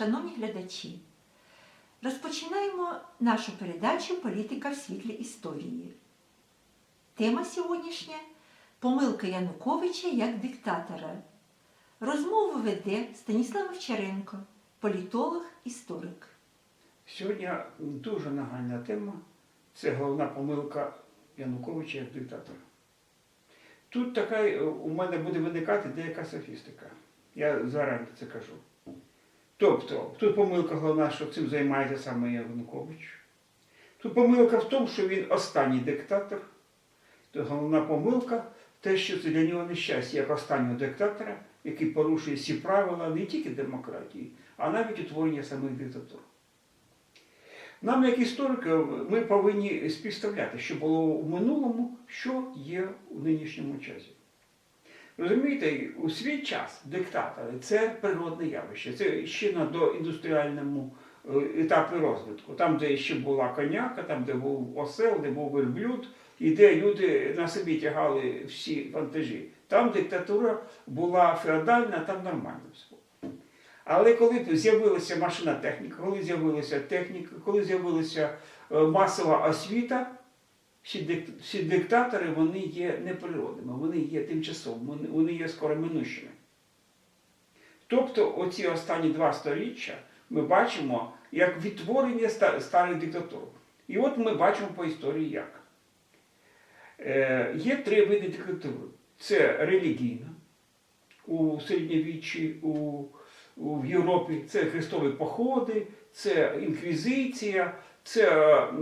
шановні глядачі, розпочинаємо нашу передачу Політика в світлі історії. Тема сьогоднішня Помилка Януковича як диктатора. Розмову веде Станіслав Овчаренко, політолог, історик. Сьогодні дуже нагальна тема це головна помилка Януковича як диктатора. Тут така у мене буде виникати деяка софістика. Я зарані це кажу. Тобто, тут помилка головна, що цим займається саме Янукович. Тут помилка в тому, що він останній диктатор. То головна помилка те, що це для нього нещастя як останнього диктатора, який порушує всі правила не тільки демократії, а навіть утворення самих диктатур. Нам, як історикам, ми повинні співставляти, що було в минулому, що є у нинішньому часі. Розумієте, у свій час диктатори це природне явище, це ще на доіндустріальному етапі розвитку. Там, де ще була коняка, там, де був осел, де був верблюд, і де люди на собі тягали всі вантажі. Там диктатура була феодальна, там нормально все. Але коли з'явилася машина техніка, коли з'явилася техніка, коли з'явилася е, масова освіта, всі, дик- всі диктатори вони є неприродними, вони є тимчасовими, вони- є скороминущими. Тобто, оці останні два сторіччя ми бачимо як відтворення ста- старих диктатур. І от ми бачимо по історії як. Е, є три види диктатури: це релігійна у середньовіччі, у, у, в Європі, це хрестові походи, це інквізиція, це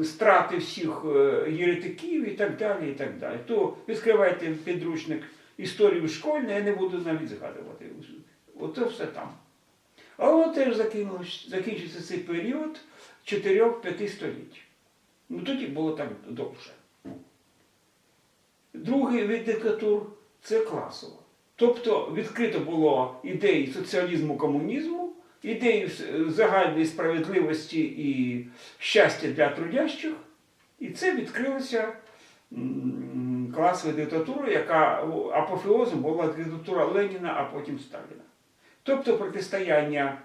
е, страти всіх е, єретиків і так далі. і так далі. То відкривайте підручник історії школьної, я не буду навіть згадувати. Ото все там. Але теж закинулось- закінчиться цей період 4-5 століть. Ну тоді було так довше. Другий вид диктатур це класова. Тобто відкрито було ідеї соціалізму, комунізму, ідеї загальної справедливості і щастя для трудящих, і це відкрилося м, класовою диктатурою, яка апофеозом була диктатура Леніна, а потім Сталіна. Тобто протистояння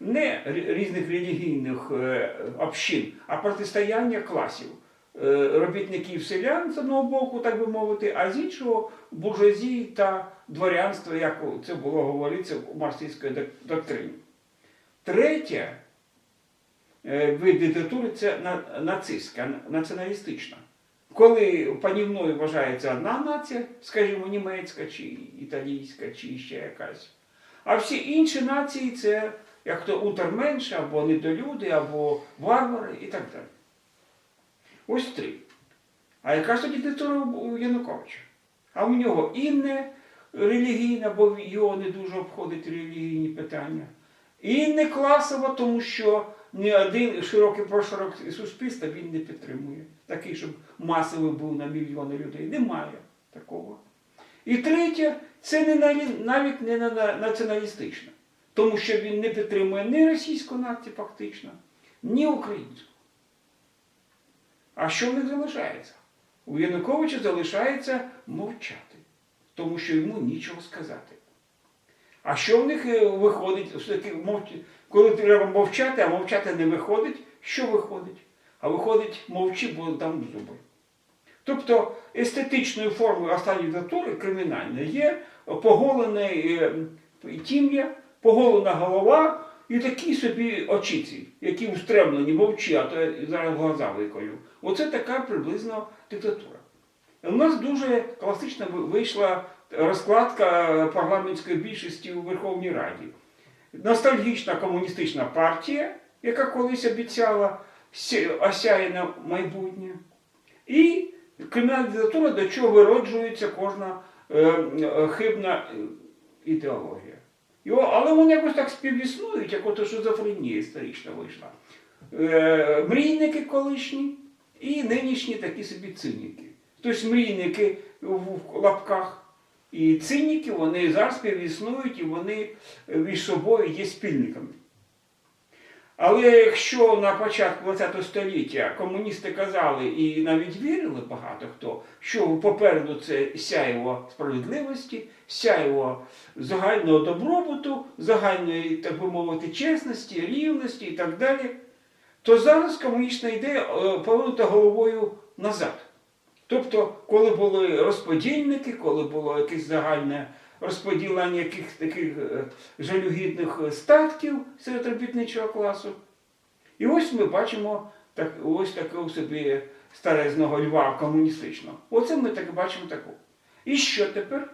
не різних релігійних е, общин, а протистояння класів. Е, робітників селян з одного боку, так би мовити, а з іншого буржуазії та дворянства, як це було говориться у марксистській доктрині. Третє е, вид диктатури це нацистська, націоналістична. Коли панівною вважається одна нація, скажімо, німецька чи італійська, чи ще якась. А всі інші нації це як то унтерменші, або недолюди, або варвари і так далі. Ось три. А яка ж тоді диктатура у Януковича? А у нього і не релігійна, бо його не дуже обходить релігійні питання. І не класова, тому що ні один широкий прошарок суспільства він не підтримує. Такий, щоб масовий був на мільйони людей. Немає такого. І третє, це не навіть, не на- на- тому що він не підтримує ні російську націю фактично, ні українську. А що в них залишається? У Януковича залишається мовчати, тому що йому нічого сказати. А що в них е, виходить? Коли треба мовчати, а мовчати не виходить, що виходить? А виходить мовчи, бо дам зуби. Тобто естетичною формою останньої диктатури кримінальної є поголене е, тім'я, поголена голова і такі собі очіці, які устремлені, мовчи, а то зараз глаза виколю. Оце така приблизно диктатура. У нас дуже класично вийшла розкладка парламентської більшості у Верховній Раді. Ностальгічна комуністична партія, яка колись обіцяла осяяне майбутнє. І кримінальна диктатура, до чого вироджується кожна е, хибна е, ідеологія. І, о- але вони якось так співіснують, як ото шизофренія історична вийшла. Е, мрійники колишні і нинішні такі собі циніки. Тобто мрійники в лапках і циніки, вони зараз співіснують і вони між собою є спільниками. Але якщо на початку ХХ століття комуністи казали і навіть вірили багато хто, що попереду це сяйво справедливості, сяйво загального добробуту, загальної, так би мовити, чесності, рівності і так далі, то зараз комунічна ідея е, повернута головою назад. Тобто, коли були розподільники, коли було якесь загальне розподілення яких таких е, жалюгідних е, статків серед робітничого класу. І ось ми бачимо так, ось такого собі старезного льва комуністичного. Оце ми так бачимо таку. І що тепер?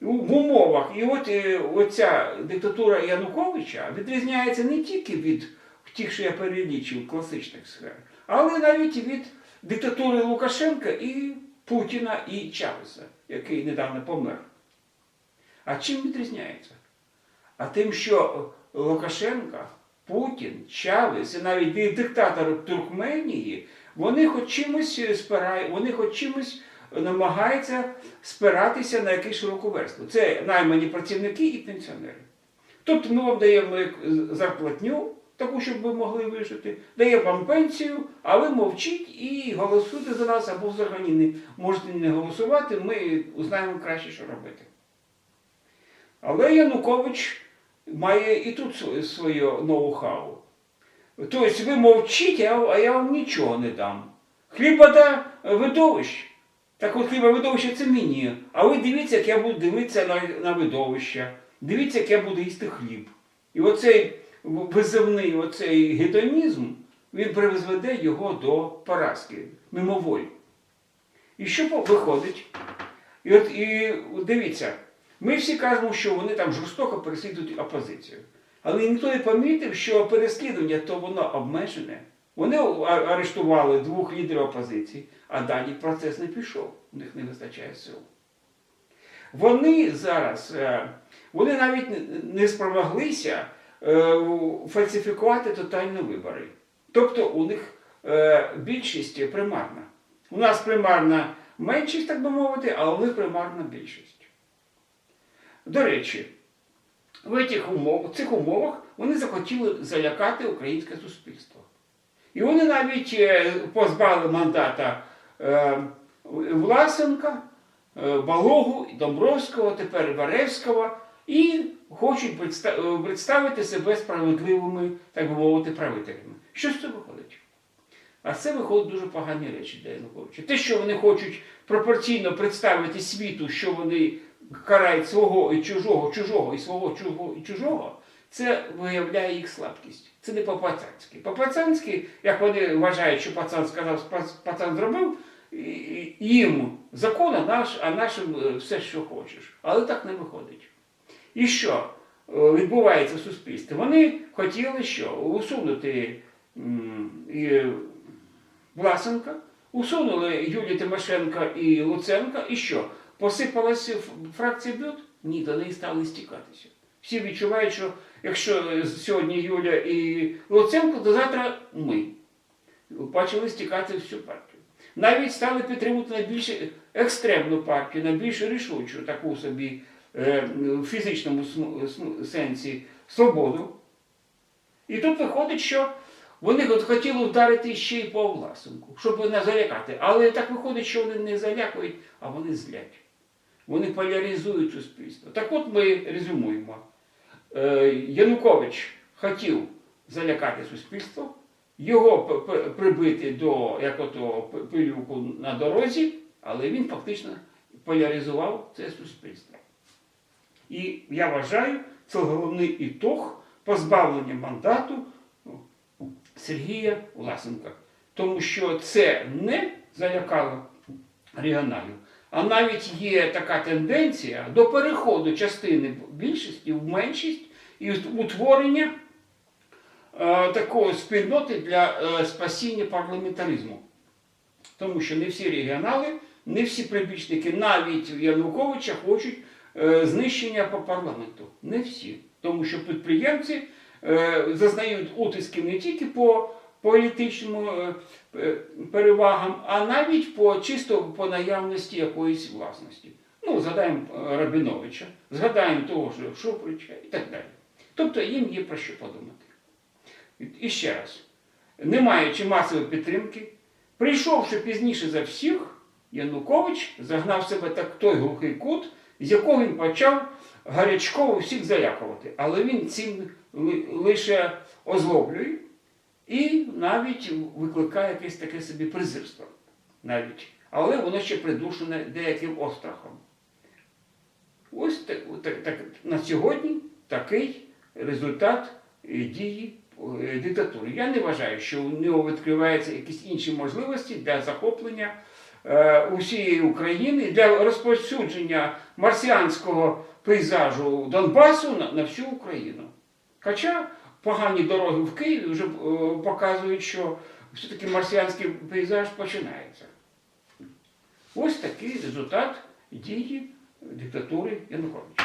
В умовах, і от е, оця диктатура Януковича відрізняється не тільки від тих, що я перелічив класичних сфер, але навіть від диктатури Лукашенка і Путіна і Чавеса, який недавно помер. А чим відрізняється? А тим, що Лукашенка, Путін, Чавес і навіть диктатор Туркменії, вони хоч чимось спирають, вони хоч чимось намагаються спиратися на якусь широку верству. Це наймані працівники і пенсіонери. Тобто ми вам даємо зарплатню, таку, щоб ви могли вижити, даємо вам пенсію, а ви мовчіть і голосуйте за нас або взагалі не можете не голосувати, ми знаємо краще, що робити. Але Янукович має і тут своє- ноу-хау. Тобто ви мовчіть, а а я вам нічого не дам. Хліба да видовищ. Так от хліба видовище це мені. А ви дивіться, як я буду дивитися на, на видовище. Дивіться, як я буду їсти хліб. І оцей визивний оцей гедонізм, він призведе його до поразки, мимоволі. І що виходить? І от і дивіться, ми всі кажемо, що вони там жорстоко переслідують опозицію. Але ніхто не помітив, що переслідування то воно обмежене. Вони арештували двох лідерів опозиції, а далі процес не пішов. У них не вистачає сил. Вони зараз, е, вони навіть не- спромоглися фальсифікувати тотальні вибори. Тобто у них е, більшість примарна. У нас примарна меншість, так би мовити, а у них примарна більшість. До речі, в цих умовах, в цих умовах вони захотіли залякати українське суспільство. І вони навіть е, позбавили мандата е, Власенка, е, Балогу, Домбровського, тепер Варевського, і хочуть е, представити себе справедливими, так би мовити, правителями. Що з цього виходить? А це виходить дуже погані речі для Януковича. Те, що вони хочуть пропорційно представити світу, що вони карають свого і чужого, чужого і свого чужого і чужого, це виявляє їх слабкість. Це не по-пацанськи. По-пацанськи, як вони вважають, що пацан сказав, пац- пацан зробив, їм закон, а, наш, а нашим е, все, що хочеш. Але так не виходить. І що е, відбувається в суспільстві? Вони хотіли що? Усунути Власенка, усунули Юлію Тимошенко і Луценка, і що? Посипалася фракція бют? Ні, до неї стали стікатися. Всі відчувають, що якщо сьогодні Юля і Луценко, то завтра ми. Почали стікати всю партію. Навіть стали підтримувати найбільш екстремну партію, найбільш рішучу таку собі в фізичному сенсі свободу. І тут виходить, що вони от хотіли вдарити ще й по Власенку, щоб не залякати. Але так виходить, що вони не залякують, а вони злять. Вони поляризують суспільство. Так от ми резюмуємо. Е, Янукович хотів залякати суспільство, його прибити до як ото пилюку на дорозі, але він фактично поляризував це суспільство. І я вважаю, це головний ітог позбавлення мандату Сергія Власенка. Тому що це не залякало регіоналів, а навіть є така тенденція до переходу частини більшості в меншість і утворення е, такої спільноти для е, спасіння парламентаризму. Тому що не всі регіонали, не всі прибічники, навіть Януковича хочуть знищення по парламенту. Не всі. Тому що підприємці е, зазнають утисків не тільки по політичним е, е, перевагам, а навіть по чисто по наявності якоїсь власності. Ну, згадаємо е, Рабіновича, згадаємо того ж Шуфрича і так далі. Тобто їм є про що подумати. І ще раз, не маючи масової підтримки, прийшовши пізніше за всіх, Янукович загнав себе так той глухий кут, з якого він почав гарячково всіх залякувати. Але він цим лише озлоблює і навіть викликає якесь таке собі презирство. Навіть. Але воно ще придушене деяким острахом. Ось так, так, так, на сьогодні такий результат дії е, диктатури. Я не вважаю, що у нього відкриваються якісь інші можливості для захоплення е, усієї України, для розповсюдження марсіанського пейзажу Донбасу на, на всю Україну. Хоча погані дороги в Києві вже е, показують, що все-таки марсіанський пейзаж починається. Ось такий результат дії диктатури Януковича.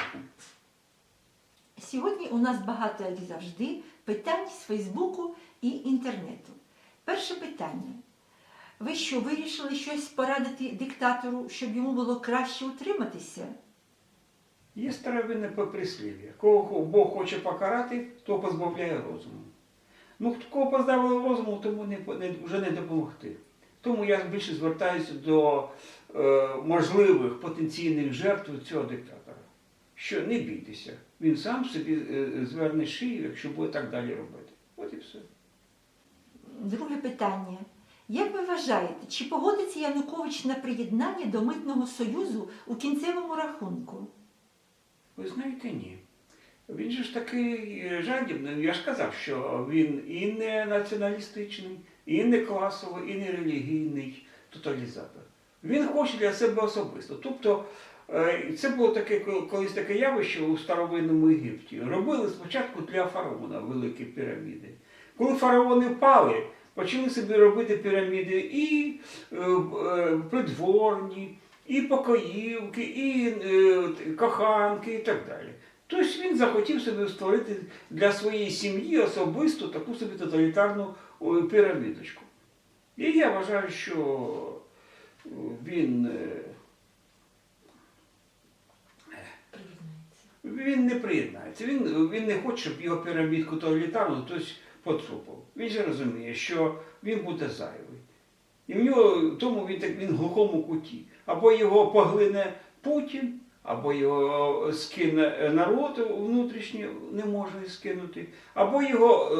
Сьогодні у нас багато, як завжди, питань з Фейсбуку і інтернету. Перше питання. Ви що, вирішили щось порадити диктатору, щоб йому було краще утриматися? Є старовинне прислів'я. Кого Бог хоче покарати, то позбавляє розуму. Ну, хто- кого позбавили розуму, тому не, не, вже не допомогти. Тому я більше звертаюся до е, можливих потенційних жертв цього диктатора. Що не бійтеся, він сам собі е, зверне шию, якщо буде так далі робити. От і все. Друге питання. Як ви вважаєте, чи погодиться Янукович на приєднання до Митного Союзу у кінцевому рахунку? Ви знаєте, ні. Він же ж такий е, жадібний. Я ж казав, що він і не націоналістичний, і не класовий, і не релігійний тоталізатор. Він хоче для себе особисто. Тобто е, це було таке колись таке явище у старовинному Єгипті. Робили спочатку для фараона великі піраміди. Коли фараони пали, почали собі робити піраміди і е, е, придворні, і покоївки, і е, коханки, і так далі. Тобто він захотів собі створити для своєї сім'ї особисто таку собі тоталітарну пірамідочку. І я вважаю, що він, він не приєднається. Він, він не хоче, щоб його пірамідку тоталітарну хтось поцупив. Він же розуміє, що він буде зайвий. І в нього тому він так він в глухому куті. Або його поглине Путін, або його скине народ внутрішній, не може скинути, або його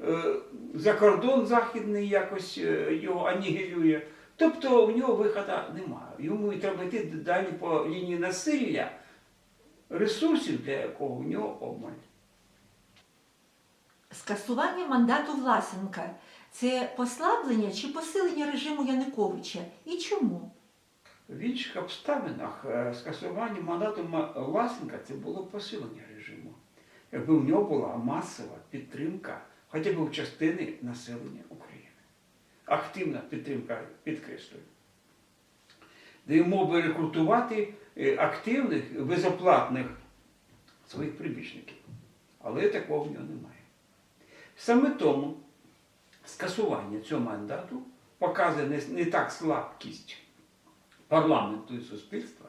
е, е, за кордон західний якось е, його анігілює. Тобто в нього виходу немає. Йому треба йти далі по лінії насилля, ресурсів для якого в нього обмаль. Скасування мандату Власенка це послаблення чи посилення режиму Януковича? І чому? В інших обставинах е, скасування мандату Власенка це було посилення режиму. Якби в нього була масова підтримка хоча б у частини населення України. Активна підтримка, підкреслюю. Де він би рекрутувати е, активних, безоплатних своїх прибічників. Але такого в нього немає. Саме тому скасування цього мандату показує не, так слабкість парламенту і суспільства,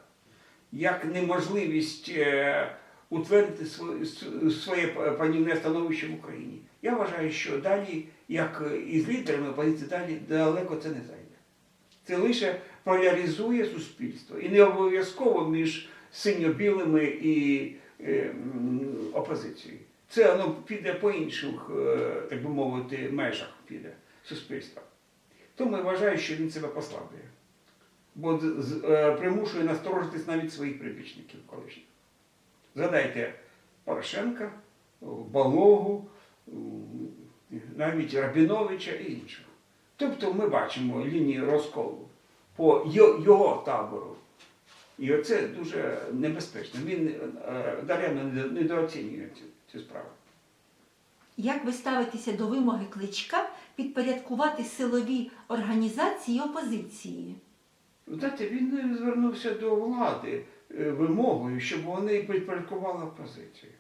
як неможливість е, утвердити своє, своє панівне становище в Україні. Я вважаю, що далі, як із лідерами опозиції, далі далеко це не зайде. Це лише поляризує суспільство. І не обов'язково між синьо-білими і е, опозицією. Це воно піде по інших, е, так би мовити, межах піде суспільства. Тому я вважаю, що він себе послаблює. Бо е, примушує насторожитись навіть своїх прибічників колишніх. Згадайте Порошенка, Балогу, навіть Рабіновича і інших. Тобто ми бачимо лінії розколу по його табору. І оце дуже небезпечно. Він е, даремно недо- недооцінює цю, цю справу. Як ви ставитеся до вимоги кличка підпорядкувати силові організації опозиції? Знаєте, він звернувся до влади е, вимогою, щоб вони підпорядкували опозицію.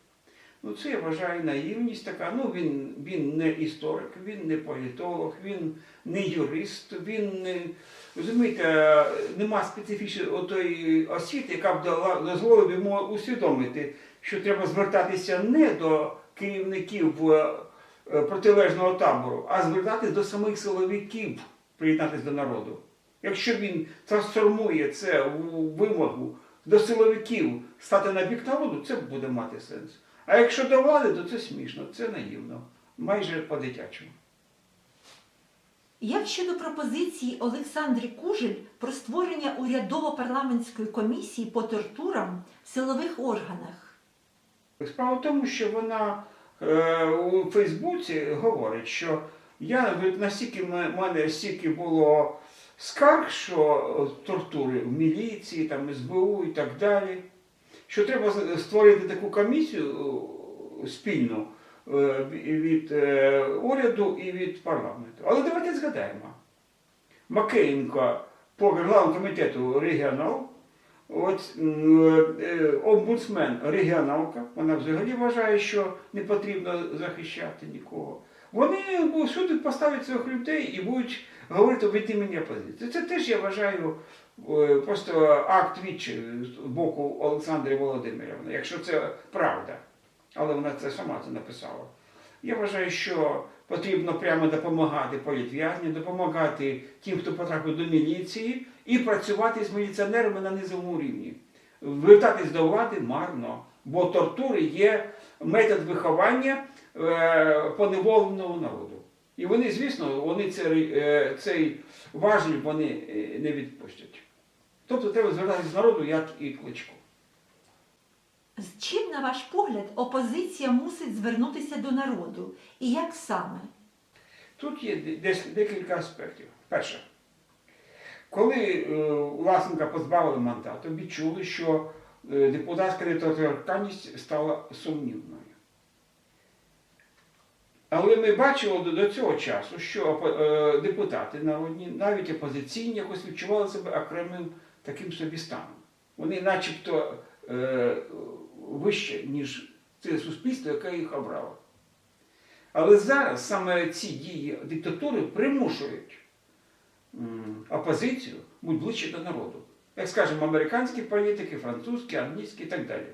Ну, це я вважаю наївність така. Ну, він, він не історик, він не політолог, він не юрист, він не. Розумієте, нема специфічної отої освіти, яка б дала, дозволила йому усвідомити, що треба звертатися не до керівників е, е, протилежного табору, а звертатись до самих силовиків, приєднатися до народу. Якщо він трансформує це у вимогу до силовиків стати на бік народу, це буде мати сенс. А якщо до влади, то це смішно, це наївно, майже по-дитячому. Як щодо пропозиції Олександри Кужель про створення урядово-парламентської комісії по тортурам в силових органах? Справа в тому, що вона е, у Фейсбуці говорить, що я настільки в мене стільки було скарг, що тортури в міліції, там, СБУ і так далі, що треба створити таку комісію е, спільну е, від е, уряду і від парламенту. Але давайте згадаємо. Макеєнко по регламенту комітету регіонал, От омбудсмен регіоналка, вона взагалі вважає, що не потрібно захищати нікого. Вони всюди поставлять своїх людей і будуть говорити від імені опозиції. Це теж я вважаю просто акт відчаю з боку Олександри Володимирівни, якщо це правда. Але вона це сама це написала. Я вважаю, що потрібно прямо допомагати політв'язням, допомагати тим, хто потрапив до міліції, і працювати з міліціонерами на низовому рівні. Вертатись до влади марно, бо тортури є метод виховання е, поневоленого народу. І вони, звісно, вони цей, е, цей важіль вони е, не відпустять. Тобто треба звертатися з народу, як і кличко. З чим, на ваш погляд, опозиція мусить звернутися до народу? І як саме? Тут є декілька аспектів. Перше, коли е, Власенка позбавили мандату, відчули, що е, депутатська недоторканність стала сумнівною. Але ми бачили до, до цього часу, що е, депутати народні, навіть опозиційні, якось відчували себе окремим таким собі станом. Вони начебто е, вище, ніж це суспільство, яке їх обрало. Але зараз саме ці дії диктатури примушують опозицію бути ближче до народу. Як скажемо, американські політики, французькі, англійські і так далі.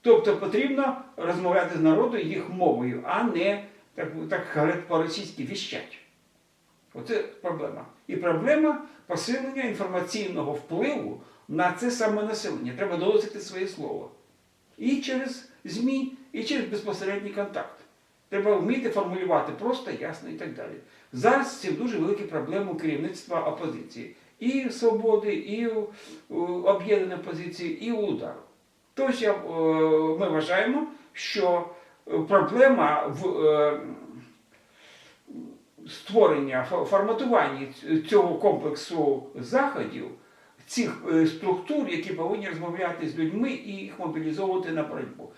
Тобто потрібно розмовляти з народом їх мовою, а не, так, так по-російськи, віщать. Оце проблема. І проблема посилення інформаційного впливу на це саме населення. Треба доносити своє слово. І через ЗМІ, і через безпосередній контакт. Треба вміти формулювати просто, ясно і так далі. Зараз це дуже великі проблеми керівництва опозиції. І свободи, і об'єднаної опозиції, і удару. Я, е, ми вважаємо, що проблема в е, створення, фо- форматуванні ць- цього комплексу заходів, цих е, структур, які повинні розмовляти з людьми і їх мобілізовувати на боротьбу.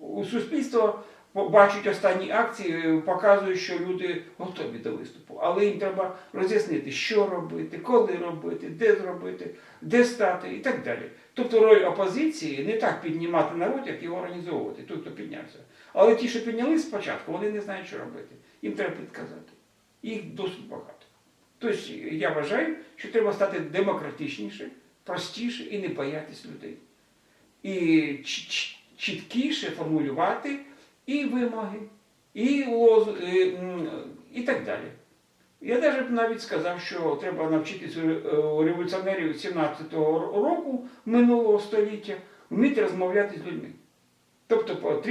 У суспільство бачать останні акції, е, показують, що люди готові до виступу. Але їм треба роз'яснити, що робити, коли робити, де зробити, де стати і так далі. Тобто роль опозиції не так піднімати народ, як його організовувати, той, хто піднявся. Але ті, що піднялись спочатку, вони не знають, що робити. Їм треба підказати. Їх досить багато. Тобто я вважаю, що треба стати демократичніше, простіше і не боятись людей. І чіткіше формулювати і вимоги, і, лоз, і, і так далі. Я навіть навіть сказав, що треба навчитися е, у революціонерів 17-го року минулого століття вміти розмовляти з людьми. Тобто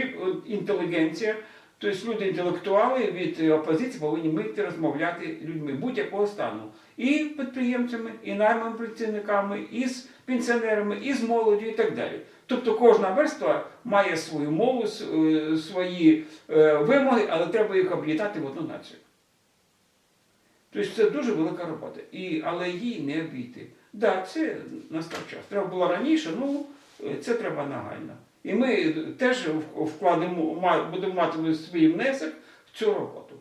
інтелігенція, тобто люди інтелектуали від опозиції повинні вміти розмовляти людьми будь-якого стану. І підприємцями, і найманими працівниками, і з пенсіонерами, і з молоддю, і так далі. Тобто кожна верства має свою мову, е, свої е, вимоги, але треба їх об'єднати в одну націю. Тобто це дуже велика робота, і, але її не обійти. Так, да, це настав час. Треба було раніше, ну е, це треба нагально. І ми теж вкладемо, будемо мати свій внесок в цю роботу.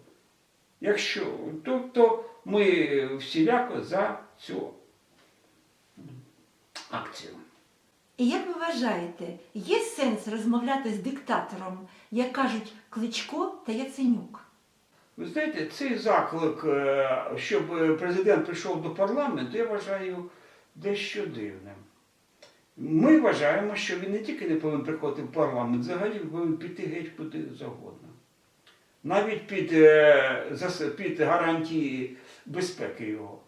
Якщо, тобто ми всіляко за цю акцію. І як ви вважаєте, є сенс розмовляти з диктатором, як кажуть Кличко та Яценюк? Ви знаєте, цей заклик, е, щоб президент прийшов до парламенту, я вважаю дещо дивним. Ми вважаємо, що він не тільки не повинен приходити в парламент, взагалі повинен піти геть куди завгодно. навіть під, е, під гарантії безпеки його,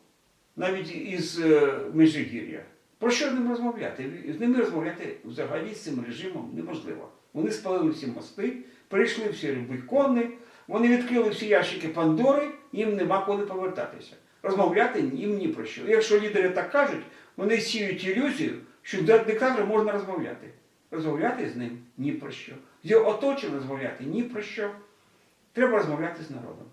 навіть із е, Межигір'я. Про що з ним розмовляти? З ними розмовляти взагалі з цим режимом неможливо. Вони спалили всі мости, перейшли всі рубікони, вони відкрили всі ящики Пандори, їм нема коли повертатися. Розмовляти їм ні про що. Якщо лідери так кажуть, вони сіють ілюзію, що з диктатором можна розмовляти. Розмовляти з ним ні про що. Його оточенням розмовляти ні про що. Треба розмовляти з народом.